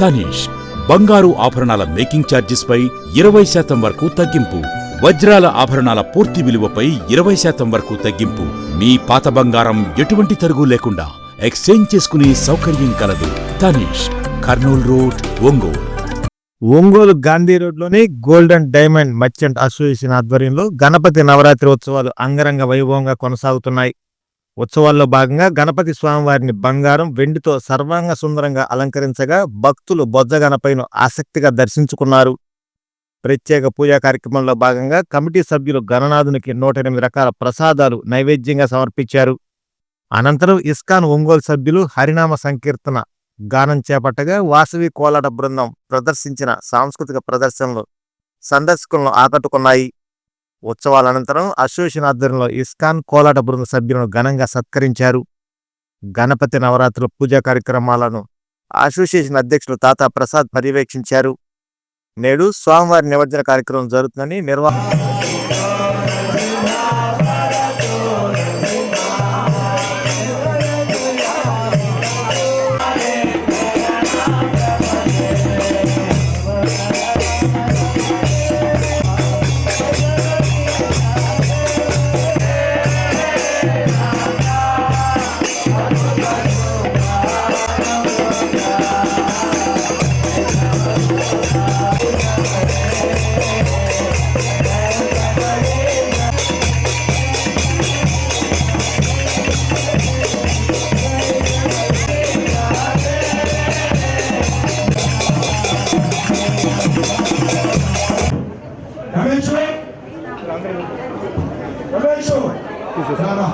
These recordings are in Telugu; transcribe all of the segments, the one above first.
తనీష్ బంగారు ఆభరణాల మేకింగ్ ఛార్జెస్ పై ఇరవై శాతం వరకు తగ్గింపు వజ్రాల ఆభరణాల పూర్తి విలువపై ఇరవై శాతం వరకు తగ్గింపు. మీ పాత బంగారం ఎటువంటి తరుగు లేకుండా ఎక్స్చేంజ్ చేసుకునే సౌకర్యం కలదు. తనీష్ కర్నూల్ రోడ్ ఒంగోలు. ఒంగోలు గాంధీ రోడ్లోని గోల్డెన్ డైమండ్ మర్చెంట్ అసోసియేషన్ ఆధ్వర్యంలో గణపతి నవరాత్రి ఉత్సవాలు అంగరంగ వైభవంగా కొనసాగుతున్నాయి. ఉత్సవాల్లో భాగంగా గణపతి స్వామివారిని బంగారం వెండితో సర్వాంగ సుందరంగా అలంకరించగా భక్తులు బొజ్జ గణపైను ఆసక్తిగా దర్శించుకున్నారు. ప్రత్యేక పూజా కార్యక్రమంలో భాగంగా కమిటీ సభ్యులు గణనాథునికి నూట ఎనిమిది రకాల ప్రసాదాలు నైవేద్యంగా సమర్పించారు. అనంతరం ఇస్కాన్ ఒంగోలు సభ్యులు హరినామ సంకీర్తన గానం చేపట్టగా వాసవి కోలాట బృందం ప్రదర్శించిన సాంస్కృతిక ప్రదర్శనలు సందర్శకులను ఆకట్టుకున్నాయి. ఉత్సవాల అనంతరం అసోసియేషన్ ఆధ్వర్యంలో ఇస్కాన్ కోలాట బృంద సభ్యులను ఘనంగా సత్కరించారు. గణపతి నవరాత్రుల పూజా కార్యక్రమాలను అసోసియేషన్ అధ్యక్షులు తాతా ప్రసాద్ పర్యవేక్షించారు. నేడు స్వామివారి నిమజ్జన కార్యక్రమం జరుగుతుందని నిర్వాహ రమేష్ రారా.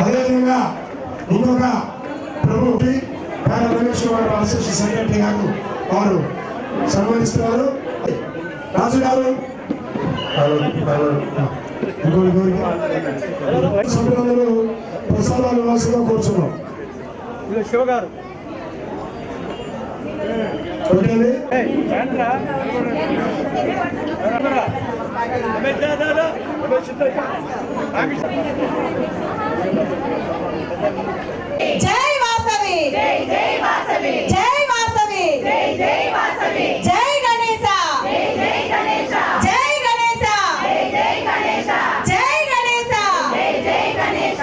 అదేవిధంగా ఇంకొక ప్రభు కానీ రమేష్ కుమార్ అసోసియేషన్ సెక్రటరీ గారు వారు సన్మానిస్తున్నారు రాజు గారు ఇంకోటి ఇంకోటి. సభ్యులందరూ ప్రసాదాలు ఇవ్వాల్సిందిగా కోరుచున్నాం ఓకేండి జై వాసవి. జై జై వాసవి. జై వాసవి. జై జై వాసవి. జై గణేశ. జై జై గణేశ. జై గణేశ. జై జై గణేశ. జై గణేశ. జై జై Ganesha.